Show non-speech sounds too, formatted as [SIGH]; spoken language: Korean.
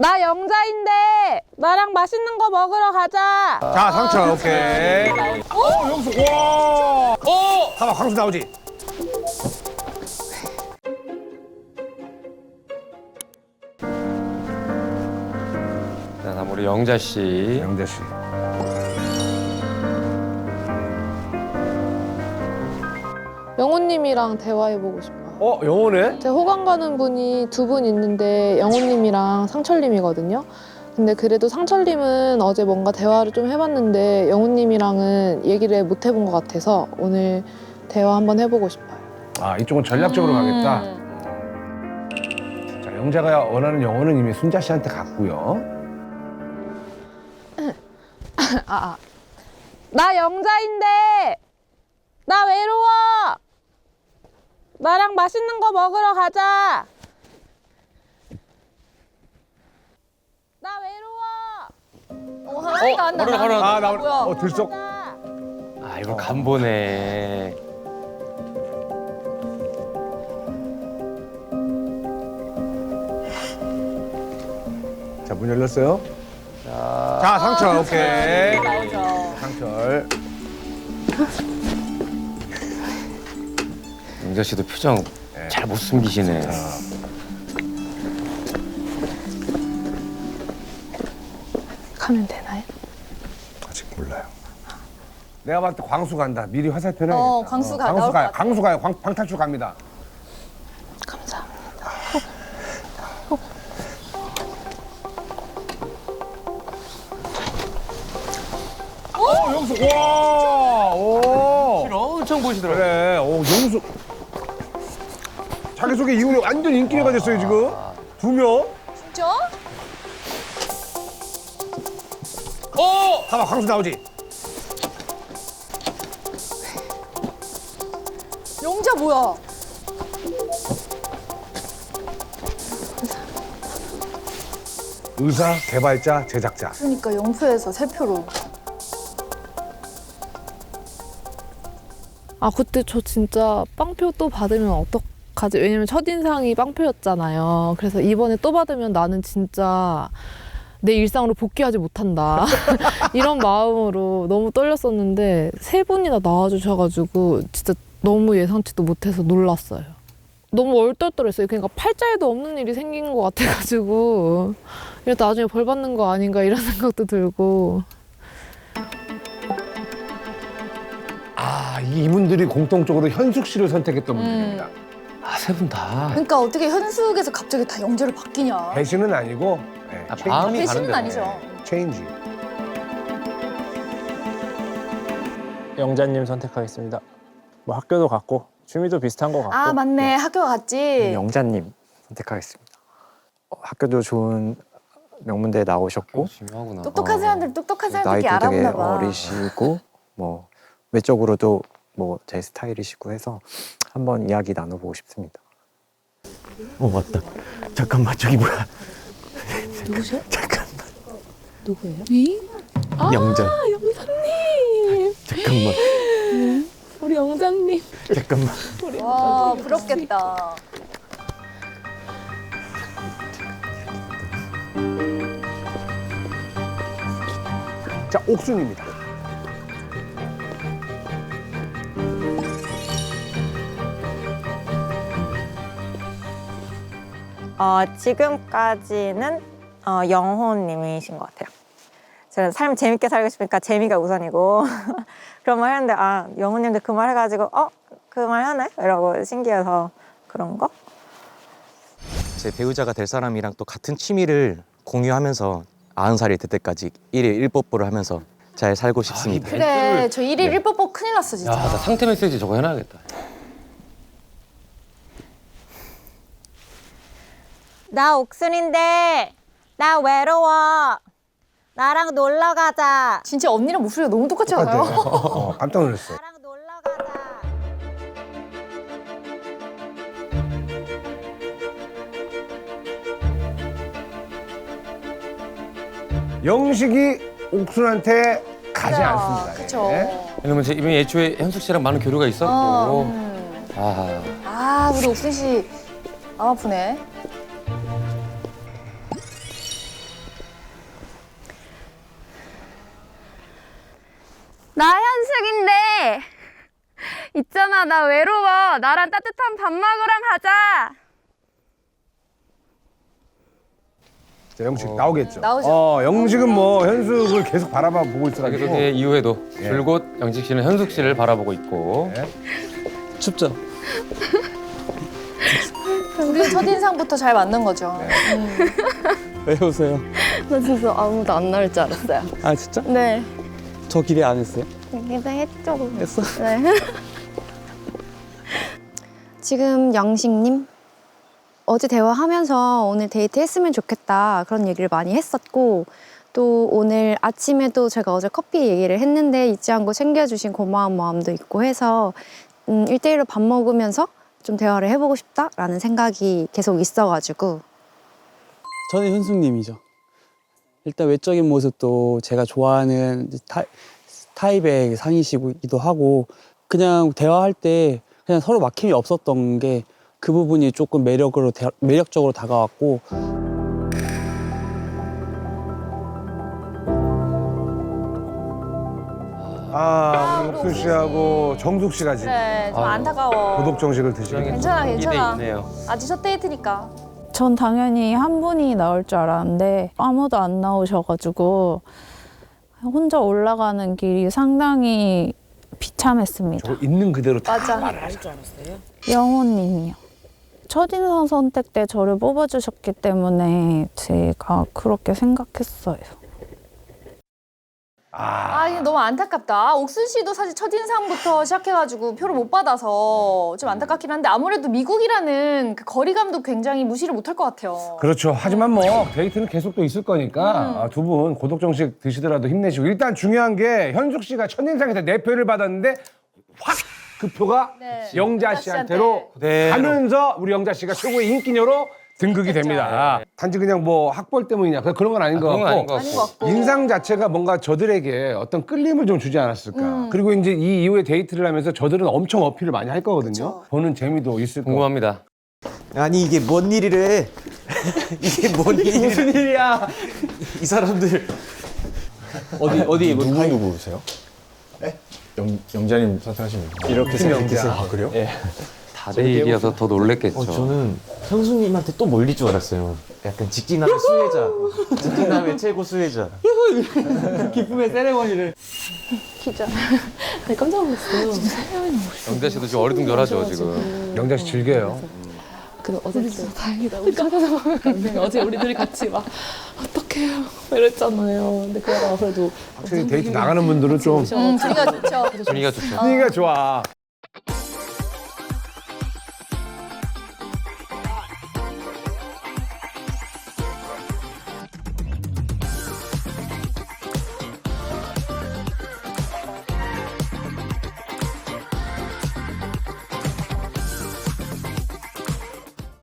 나 영자인데 나랑 맛있는 거 먹으러 가자. 자, 상처, 오케이. 어, 영수, 와! 어! 봐봐, 광수 나오지? 자, 다음 우리 영자 씨. 영재 씨. 영호님이랑 대화해보고 싶어요. 어, 영호네? 제 호감 가는 분이 두 분 있는데 영호님이랑 상철님이거든요. 근데 그래도 상철님은 어제 뭔가 대화를 좀 해봤는데 영호님이랑은 얘기를 못 해본 것 같아서 오늘 대화 한번 해보고 싶어요. 아, 이쪽은 전략적으로 가겠다. 자, 영자가 원하는 영호는 이미 순자 씨한테 갔고요. 아, 아. 나 영자인데 나 외로워. 나랑 맛있는 거 먹으러 가자. 나 외로워. 어, 하나가 안 나. 바로 아, 나 뭐야? 어, 들썩. 아, 이거 간 보네. 자, 문 열렸어요. 자, 상처, 오케이. 나오죠. 상철. 영자 씨도 표정 잘 못 숨기시네. 가면 되나요? 아직 몰라요. 내가 봤을 때 광수 간다. 미리 화살표 해야겠다. 어, 광수 가- 광수 나올 가요. 것 같아. 광수 가요. 광, 방탈출 갑니다. 감사합니다. 어, 영수. 와! 오! 엄청 보시더라고요. 그래. 오, 영수. 자기소개 이후에 완전 인기가 됐어요, 지금. 두 명. 진짜? 어! 봐봐, 광수 나오지? 영자 뭐야? 의사, 개발자, 제작자. 그러니까 영표에서 세 표로. 아 그때 저 진짜 빵표 또 받으면 어떡 하지? 왜냐면 첫인상이 빵표였잖아요. 그래서 이번에 또 받으면 나는 진짜 내 일상으로 복귀하지 못한다. [LAUGHS] 이런 마음으로 너무 떨렸었는데 세 분이나 나와주셔가지고 진짜 너무 예상치도 못해서 놀랐어요. 너무 얼떨떨했어요. 그러니까 팔자에도 없는 일이 생긴 것 같아가지고 이러다 나중에 벌 받는 거 아닌가 이런 [LAUGHS] 생각도 들고 아, 이분들이 공통적으로 현숙 씨를 선택했던 분들입니다. 아, 세 분 다. 그러니까 어떻게 현숙에서 갑자기 다 영자로 바뀌냐? 배신은 아니고, 네, 아, 체인지. 마음이 배신은 다른데. 아니죠. 체인지. 영자님 선택하겠습니다. 뭐 학교도 같고 취미도 비슷한 것 같고. 아 맞네 학교 갔지. 영자님 선택하겠습니다. 어, 학교도 좋은 명문대에 나오셨고 중요하구나. 똑똑한 사람들 똑똑한 사람들이 나이도 되게 알아보나 봐. 어리시고 뭐 외적으로도 뭐 제 스타일이시고 해서 한번 이야기 나눠보고 싶습니다. 어 맞다. 잠깐만 저기 뭐야? 누구세요? [LAUGHS] 잠깐만. 누구예요? 영자. 영사님 잠깐만. 우리 영장님 잠깐만. 와 부럽겠다. 자, 옥순입니다. 어, 지금까지는 어, 영호님이신 것 같아요. 저는 삶 재밌게 살고 싶으니까 재미가 우선이고 [LAUGHS] 그런 말 했는데 아 영호님도 그 말 해가지고 어 그 말 하네 이러고 신기해서 그런 거. 제 배우자가 될 사람이랑 또 같은 취미를 공유하면서 아흔 살이 될 때까지 일일 일뽀뽀를 하면서 잘 살고 싶습니다. 그래 저 일일 일뽀뽀 큰일 났어 진짜. 야, 나 상태 메시지 저거 해놔야겠다. 나 옥순인데 나 외로워. 나랑 놀러 가자. 진짜 언니랑 목소리가 너무 똑같지 않아요? 어, 깜짝 놀랐어요. 나랑 놀러 가자. 영식이 옥순한테 가지 않습니다. 그쵸. 예. 왜냐면 제 이미 애초에 현숙 씨랑 많은 교류가 있었고. 어, 음. 아, 아 우리 옥순 씨 아프네. 저녁인데 있잖아 나 외로워 나랑 따뜻한 밥 먹으러 가자 자, 영식 나오겠죠. 나오죠. 어, 영식은 뭐 현숙을 계속 바라봐 보고 있어가지고. 자기소개 이후에도 예. 줄곧 영식 씨는 현숙 씨를 바라보고 있고 네. 춥죠? [LAUGHS] 우리 첫인상부터 잘 맞는 거죠. 왜 웃어요? 나 진짜 아무도 안 나올 줄 알았어요 아 진짜? 네 저 기대 안 했어요? 기대했죠 했어? 네 [LAUGHS] 지금 영식님 어제 대화하면서 오늘 데이트 했으면 좋겠다 그런 얘기를 많이 했었고 또 오늘 아침에도 제가 어제 커피 얘기를 했는데 잊지 않고 챙겨주신 고마운 마음도 있고 해서 음, 1대1로 밥 먹으면서 좀 대화를 해보고 싶다라는 생각이 계속 있어가지고 저는 현숙님이죠. 일단 외적인 모습도 제가 좋아하는 타, 타입의 상이시기도 하고 그냥 대화할 때 그냥 서로 막힘이 없었던 게 그 부분이 조금 매력으로 대- 매력적으로 다가왔고 아, 우리 옥순 씨하고 정숙 씨가 지금 그래, 좀 아유. 안타까워. 고독 정식을 드시게 됐죠. 괜찮아, 괜찮아. 있네요. 아직 첫 데이트니까. 전 당연히 한 분이 나올 줄 알았는데 아무도 안 나오셔가지고 혼자 올라가는 길이 상당히 비참했습니다. 있는 그대로 다 맞아. 말을 영호님이요. 첫인상 선택 때 저를 뽑아주셨기 때문에 제가 그렇게 생각했어요. 아, 이게 너무 안타깝다. 옥순 씨도 사실 첫인상부터 시작해가지고 표를 못 받아서 좀 안타깝긴 한데 아무래도 미국이라는 그 거리감도 굉장히 무시를 못할 것 같아요. 그렇죠. 하지만 뭐 데이트는 계속 또 있을 거니까 두 분 고독 정식 드시더라도 힘내시고 일단 중요한 게 현숙 씨가 첫인상에서 네 표를 받았는데 확 그 표가 네. 영자 씨한테로 그대로. 가면서 우리 영자 씨가 최고의 인기녀로 등극이 됩니다. 단지 그냥 뭐 학벌 때문이냐 그런 건 아닌 아, 것 그런 건 아닌 같고 것 아닌 것 같고. 인상 자체가 뭔가 저들에게 어떤 끌림을 좀 주지 않았을까. 그리고 이제 이 이후에 데이트를 하면서 저들은 엄청 어필을 많이 할 거거든요. 보는 재미도 있을 거고. 궁금합니다. 아니 이게 뭔 일이래? [LAUGHS] 이게 뭔 일이 무슨 일이야? 이 사람들 어디 어디 뭐 누구 누구세요? 네? 영 영자님 선택하시면 이렇게 생각했어요. 아 그래요? 예. [LAUGHS] 다들 얘기여서 더 놀랬겠죠. 어, 저는 형수님한테 또 몰릴 줄 알았어요. 약간 직진남의 수혜자. 직진남의 최고 수혜자. [LAUGHS] 기쁨의 세레머니를 [LAUGHS] 깜짝 놀랐어요. 영자 씨도 지금 어리둥절하죠 지금. 영자 씨 즐겨요. 그 어제 진짜 다행이다. 우리 찾아서 어제 우리 둘이 같이 막 어떡해요 이랬잖아요. 근데 그러다가 그래도 확실히 데이트 나가는 분들은 좀 음, 분위기가 좋죠. 분위기가 좋죠. 분위기가 좋아.